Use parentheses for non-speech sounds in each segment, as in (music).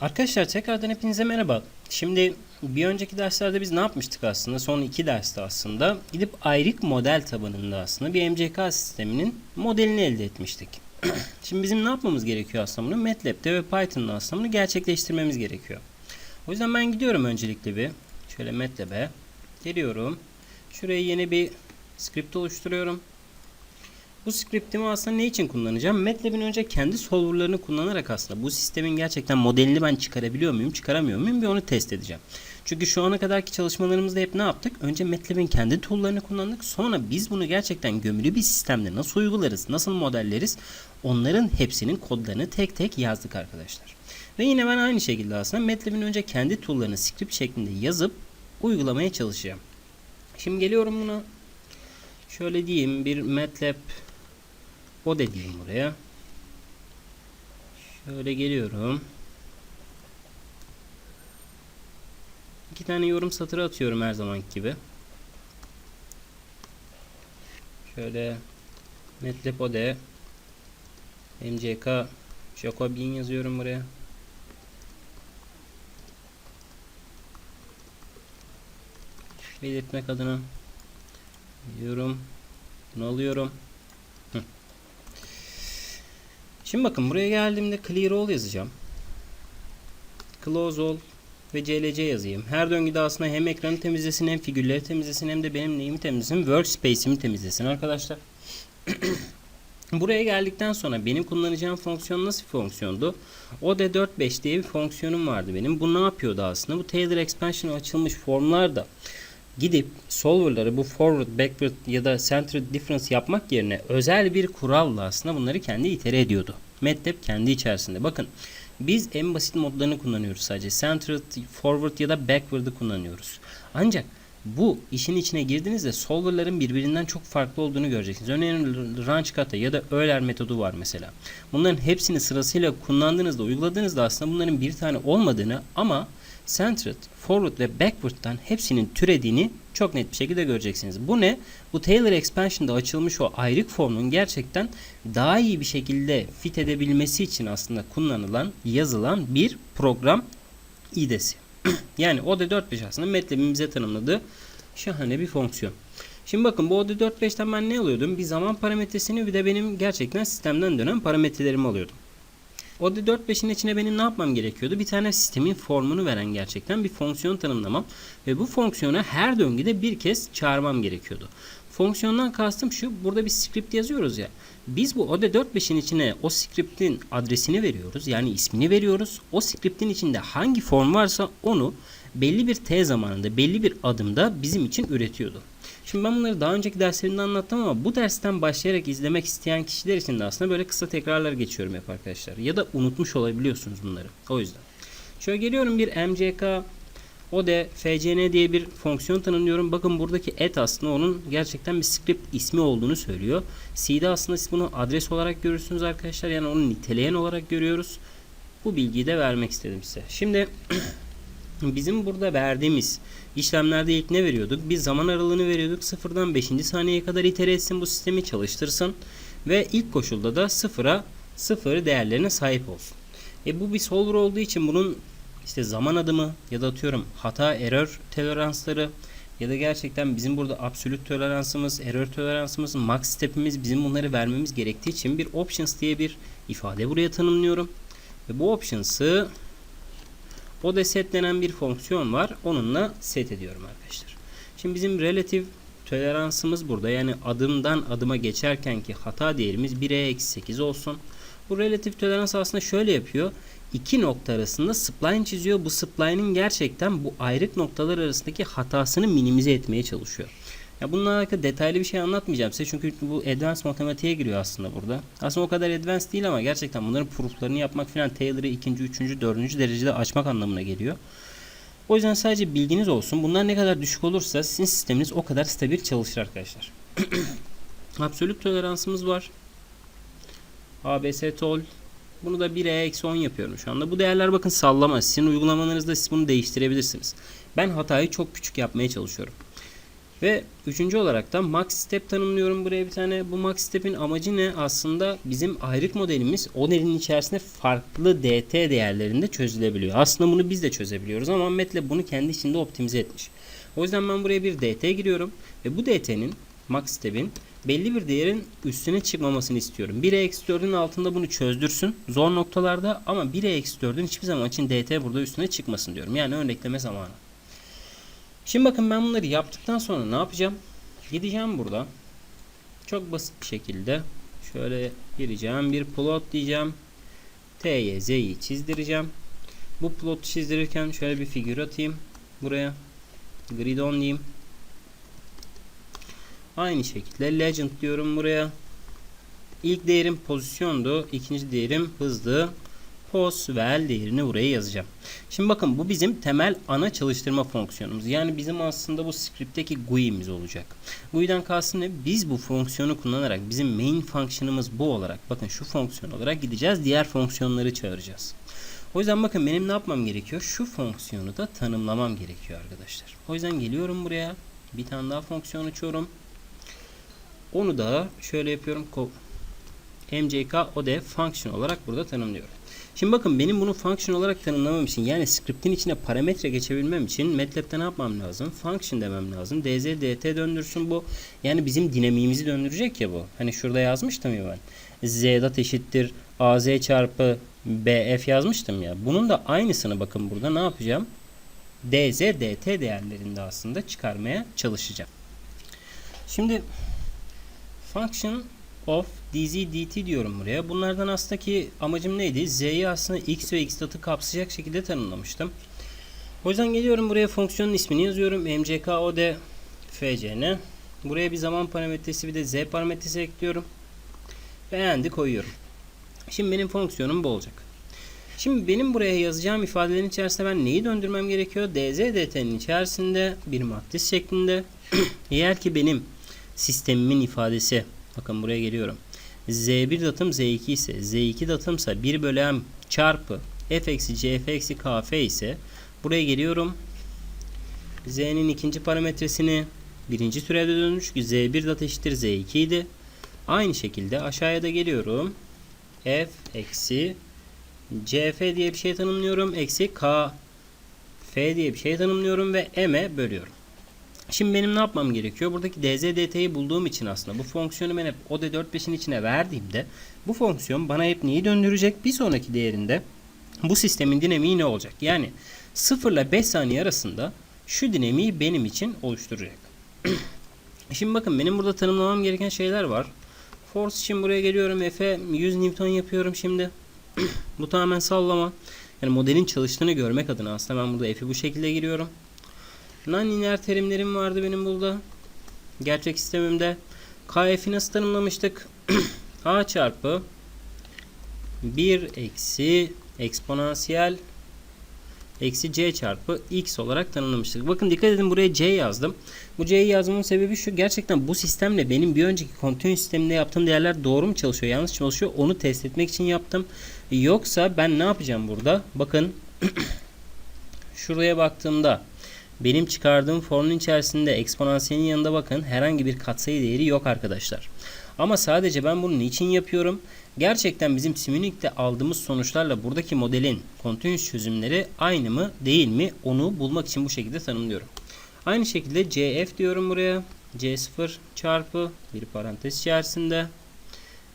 Arkadaşlar tekrardan hepinize merhaba. Şimdi bir önceki derslerde biz ne yapmıştık aslında? Son iki derste aslında gidip ayrık model tabanında aslında bir MCK sisteminin modelini elde etmiştik. (clears throat) Şimdi bizim ne yapmamız gerekiyor aslında bunu? MATLAB'de ve Python'da aslında bunu gerçekleştirmemiz gerekiyor. O yüzden ben gidiyorum öncelikle bir şöyle MATLAB'e geliyorum. Şuraya yeni bir script oluşturuyorum. Bu scriptimi aslında ne için kullanacağım? MATLAB'in önce kendi solverlarını kullanarak aslında bu sistemin gerçekten modelini ben çıkarabiliyor muyum, çıkaramıyor muyum bir onu test edeceğim. Çünkü şu ana kadarki çalışmalarımızda hep ne yaptık? Önce MATLAB'in kendi tool'larını kullandık. Sonra biz bunu gerçekten gömülü bir sistemde nasıl uygularız, nasıl modelleriz? Onların hepsinin kodlarını tek tek yazdık arkadaşlar. Ve yine ben aynı şekilde aslında MATLAB'in önce kendi tool'larını script şeklinde yazıp uygulamaya çalışacağım. Şimdi geliyorum buna. Şöyle diyeyim bir MATLAB o dediğim buraya. Şöyle geliyorum. İki tane yorum satırı atıyorum her zamanki gibi. Şöyle MATLAB Ode MCK Jacobin yazıyorum buraya. Belirtmek adına diyorum. Bunu alıyorum. Şimdi bakın buraya geldiğimde clear all yazacağım. Close all ve CLC yazayım. Her döngüde aslında hem ekranı temizlesin hem figürleri temizlesin hem de benim neyimi temizlesin? Workspace'imi temizlesin arkadaşlar. (clears throat) Buraya geldikten sonra benim kullanacağım fonksiyon nasıl bir fonksiyondu? OD45 diye bir fonksiyonum vardı benim. Bu ne yapıyordu aslında? Bu Taylor Expansion açılmış formlarda gidip solver'ları bu forward, backward ya da centered difference yapmak yerine özel bir kuralla aslında bunları kendi itere ediyordu. MATLAB kendi içerisinde. Bakın biz en basit modlarını kullanıyoruz sadece. Centered, forward ya da backward'ı kullanıyoruz. Ancak bu işin içine girdiğinizde solver'ların birbirinden çok farklı olduğunu göreceksiniz. Örneğin range kata ya da Euler metodu var mesela. Bunların hepsini sırasıyla kullandığınızda, uyguladığınızda aslında bunların bir tane olmadığını ama centered, forward ve backward'dan hepsinin türediğini çok net bir şekilde göreceksiniz. Bu ne? Bu Taylor Expansion'da açılmış o ayrık formun gerçekten daha iyi bir şekilde fit edebilmesi için aslında kullanılan, yazılan bir program idesi. (clears throat) yani OD45 aslında MATLAB'in bize tanımladığı şahane bir fonksiyon. Şimdi bakın bu OD45'ten ben ne alıyordum? Bir zaman parametresini bir de benim gerçekten sistemden dönen parametrelerimi alıyordum. OD45'in içine benim ne yapmam gerekiyordu? Bir tane sistemin formunu veren gerçekten bir fonksiyon tanımlamam ve bu fonksiyona her döngüde bir kez çağırmam gerekiyordu. Fonksiyondan kastım şu, burada bir script yazıyoruz ya. Biz bu OD45'in içine o script'in adresini veriyoruz. Yani ismini veriyoruz. O script'in içinde hangi form varsa onu belli bir t zamanında, belli bir adımda bizim için üretiyordu. Şimdi ben bunları daha önceki derslerimde anlattım ama bu dersten başlayarak izlemek isteyen kişiler için de aslında böyle kısa tekrarlar geçiyorum hep arkadaşlar. Ya da unutmuş olabiliyorsunuz bunları. O yüzden. Şöyle geliyorum bir MCK o da FCN diye bir fonksiyon tanımlıyorum. Bakın buradaki et aslında onun gerçekten bir script ismi olduğunu söylüyor. C'de aslında siz bunu adres olarak görürsünüz arkadaşlar. Yani onu niteleyen olarak görüyoruz. Bu bilgiyi de vermek istedim size. Şimdi (clears throat) bizim burada verdiğimiz işlemlerde ilk ne veriyorduk? Bir zaman aralığını veriyorduk. Sıfırdan 5. saniyeye kadar itere etsin bu sistemi çalıştırsın. Ve ilk koşulda da sıfıra sıfır değerlerine sahip olsun. E bu bir solver olduğu için bunun işte zaman adımı ya da atıyorum hata error toleransları ya da gerçekten bizim burada absolut toleransımız, error toleransımız, max step'imiz bizim bunları vermemiz gerektiği için bir options diye bir ifade buraya tanımlıyorum. Ve bu options'ı o da set denen bir fonksiyon var. Onunla set ediyorum arkadaşlar. Şimdi bizim relative toleransımız burada. Yani adımdan adıma geçerken ki hata değerimiz 1'e eksi 8 olsun. Bu relatif tolerans aslında şöyle yapıyor. İki nokta arasında spline çiziyor. Bu spline'in gerçekten bu ayrık noktalar arasındaki hatasını minimize etmeye çalışıyor. Ya bununla alakalı detaylı bir şey anlatmayacağım size çünkü bu advanced matematiğe giriyor aslında burada. Aslında o kadar advanced değil ama gerçekten bunların prooflarını yapmak falan Taylor'ı ikinci, üçüncü, dördüncü derecede açmak anlamına geliyor. O yüzden sadece bilginiz olsun. Bunlar ne kadar düşük olursa sizin sisteminiz o kadar stabil çalışır arkadaşlar. (clears throat) Absolut toleransımız var. ABS tol. Bunu da 1'e eksi 10 yapıyorum şu anda. Bu değerler bakın sallama. Sizin uygulamalarınızda siz bunu değiştirebilirsiniz. Ben hatayı çok küçük yapmaya çalışıyorum. Ve üçüncü olarak da max step tanımlıyorum buraya bir tane. Bu max step'in amacı ne? Aslında bizim ayrık modelimiz o delinin içerisinde farklı dt değerlerinde çözülebiliyor. Aslında bunu biz de çözebiliyoruz ama MATLAB bunu kendi içinde optimize etmiş. O yüzden ben buraya bir dt giriyorum ve bu dt'nin max step'in belli bir değerin üstüne çıkmamasını istiyorum. 1'e eksi 4'ün altında bunu çözdürsün zor noktalarda ama 1'e eksi 4'ün hiçbir zaman için dt burada üstüne çıkmasın diyorum. Yani örnekleme zamanı. Şimdi bakın ben bunları yaptıktan sonra ne yapacağım? Gideceğim burada. Çok basit bir şekilde şöyle gireceğim. Bir plot diyeceğim. T'ye Z'yi çizdireceğim. Bu plot çizdirirken şöyle bir figür atayım. Buraya. Grid on diyeyim. Aynı şekilde legend diyorum buraya. İlk değerim pozisyondu. ikinci değerim hızlı. Pos ve el değerini buraya yazacağım. Şimdi bakın bu bizim temel ana çalıştırma fonksiyonumuz. Yani bizim aslında bu script'teki GUI'miz olacak. GUI'den kastım ne? Biz bu fonksiyonu kullanarak bizim main function'ımız bu olarak bakın şu fonksiyon olarak gideceğiz. Diğer fonksiyonları çağıracağız. O yüzden bakın benim ne yapmam gerekiyor? Şu fonksiyonu da tanımlamam gerekiyor arkadaşlar. O yüzden geliyorum buraya. Bir tane daha fonksiyon açıyorum. Onu da şöyle yapıyorum. mck ode function olarak burada tanımlıyorum. Şimdi bakın benim bunu function olarak tanımlamam için yani script'in içine parametre geçebilmem için MATLAB'de ne yapmam lazım? Function demem lazım. dz dt döndürsün bu. Yani bizim dinamiğimizi döndürecek ya bu. Hani şurada yazmıştım ya ben. z'dat eşittir az çarpı bf yazmıştım ya. Bunun da aynısını bakın burada ne yapacağım? dz dt değerlerinde aslında çıkarmaya çalışacağım. Şimdi function of dz dt diyorum buraya. Bunlardan aslında ki amacım neydi? Z'yi aslında x ve x datı kapsayacak şekilde tanımlamıştım. O yüzden geliyorum buraya fonksiyonun ismini yazıyorum. mckod fcn. Buraya bir zaman parametresi bir de z parametresi ekliyorum. Ve endi koyuyorum. Şimdi benim fonksiyonum bu olacak. Şimdi benim buraya yazacağım ifadelerin içerisinde ben neyi döndürmem gerekiyor? dz dt'nin içerisinde bir matris şeklinde. (clears throat) Eğer ki benim sistemimin ifadesi bakın buraya geliyorum. z1 datım z2 ise z2 datımsa 1 bölü m çarpı f eksi cf eksi kf ise buraya geliyorum. z'nin ikinci parametresini birinci türevde dönmüş ki z1 dat eşittir z2 idi. Aynı şekilde aşağıya da geliyorum. f eksi cf diye bir şey tanımlıyorum. Eksi k f diye bir şey tanımlıyorum ve m'e bölüyorum. Şimdi benim ne yapmam gerekiyor? Buradaki dz dt'yi bulduğum için aslında bu fonksiyonu ben hep od45'in içine verdiğimde bu fonksiyon bana hep neyi döndürecek? Bir sonraki değerinde bu sistemin dinamiği ne olacak? Yani 0 ile 5 saniye arasında şu dinamiği benim için oluşturacak. (clears throat) Şimdi bakın benim burada tanımlamam gereken şeyler var. Force için buraya geliyorum. F'e 100 Newton yapıyorum şimdi. (clears throat) bu tamamen sallama. Yani modelin çalıştığını görmek adına aslında ben burada F'i bu şekilde giriyorum. Non-linear terimlerim vardı benim burada. Gerçek sistemimde. KF'i nasıl tanımlamıştık? (clears throat) A çarpı 1 eksi eksponansiyel eksi c çarpı x olarak tanımlamıştık. Bakın dikkat edin buraya c yazdım. Bu c'yi yazmamın sebebi şu. Gerçekten bu sistemle benim bir önceki kontinu sisteminde yaptığım değerler doğru mu çalışıyor, yanlış çalışıyor onu test etmek için yaptım. Yoksa ben ne yapacağım burada? Bakın (clears throat) şuraya baktığımda benim çıkardığım formun içerisinde eksponansiyelin yanında bakın herhangi bir katsayı değeri yok arkadaşlar. Ama sadece ben bunu niçin yapıyorum? Gerçekten bizim Simünik'te aldığımız sonuçlarla buradaki modelin kontinüs çözümleri aynı mı değil mi onu bulmak için bu şekilde tanımlıyorum. Aynı şekilde CF diyorum buraya. C0 çarpı bir parantez içerisinde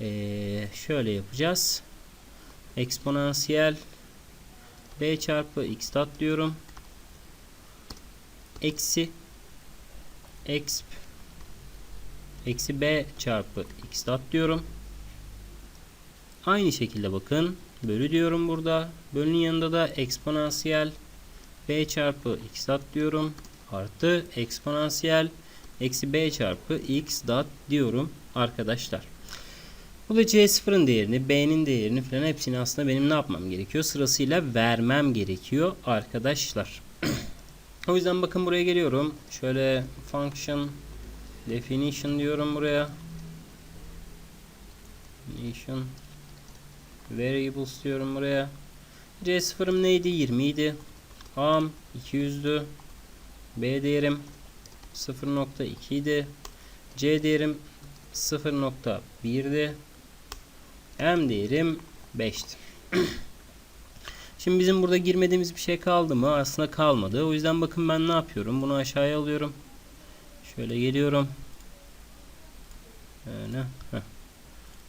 ee, şöyle yapacağız. Eksponansiyel B çarpı X dot diyorum eksi exp eksi b çarpı x dot diyorum. Aynı şekilde bakın bölü diyorum burada. Bölünün yanında da eksponansiyel b çarpı x dot diyorum. Artı eksponansiyel eksi b çarpı x dot diyorum arkadaşlar. Bu da C0'ın değerini, B'nin değerini falan hepsini aslında benim ne yapmam gerekiyor? Sırasıyla vermem gerekiyor arkadaşlar. (clears throat) O yüzden bakın buraya geliyorum. Şöyle function definition diyorum buraya. Definition variables diyorum buraya. C0'ım neydi? 20 idi. A'm 200'dü. B değerim 0.2 idi. C değerim 0.1'di. M değerim 5'ti. (clears throat) Şimdi bizim burada girmediğimiz bir şey kaldı mı? Aslında kalmadı. O yüzden bakın ben ne yapıyorum? Bunu aşağıya alıyorum. Şöyle geliyorum. Öyle. Heh.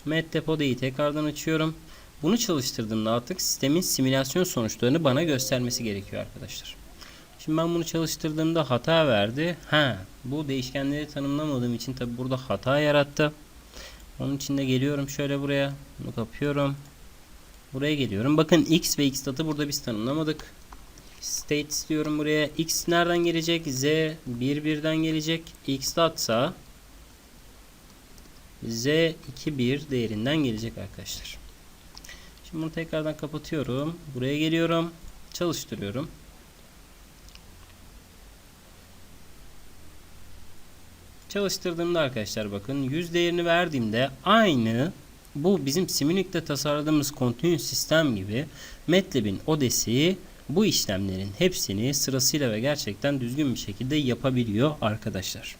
Met tekrardan açıyorum. Bunu çalıştırdığımda artık sistemin simülasyon sonuçlarını bana göstermesi gerekiyor arkadaşlar. Şimdi ben bunu çalıştırdığımda hata verdi. Ha, bu değişkenleri tanımlamadığım için tabi burada hata yarattı. Onun için de geliyorum şöyle buraya. Bunu kapıyorum. Buraya geliyorum. Bakın x ve x statı burada biz tanımlamadık. State istiyorum buraya. x nereden gelecek? z 1 birden gelecek. x statsa z 2 1 değerinden gelecek arkadaşlar. Şimdi bunu tekrardan kapatıyorum. Buraya geliyorum. Çalıştırıyorum. Çalıştırdığımda arkadaşlar bakın 100 değerini verdiğimde aynı bu bizim Simulink tasarladığımız continuous sistem gibi MATLAB'in odesi bu işlemlerin hepsini sırasıyla ve gerçekten düzgün bir şekilde yapabiliyor arkadaşlar.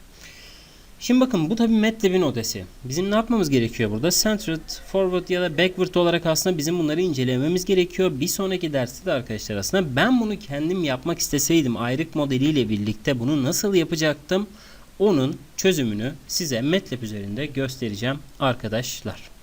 Şimdi bakın bu tabi MATLAB'in odesi. Bizim ne yapmamız gerekiyor burada? Centered, forward ya da backward olarak aslında bizim bunları incelememiz gerekiyor. Bir sonraki derste de arkadaşlar aslında ben bunu kendim yapmak isteseydim ayrık modeliyle birlikte bunu nasıl yapacaktım? Onun çözümünü size MATLAB üzerinde göstereceğim arkadaşlar.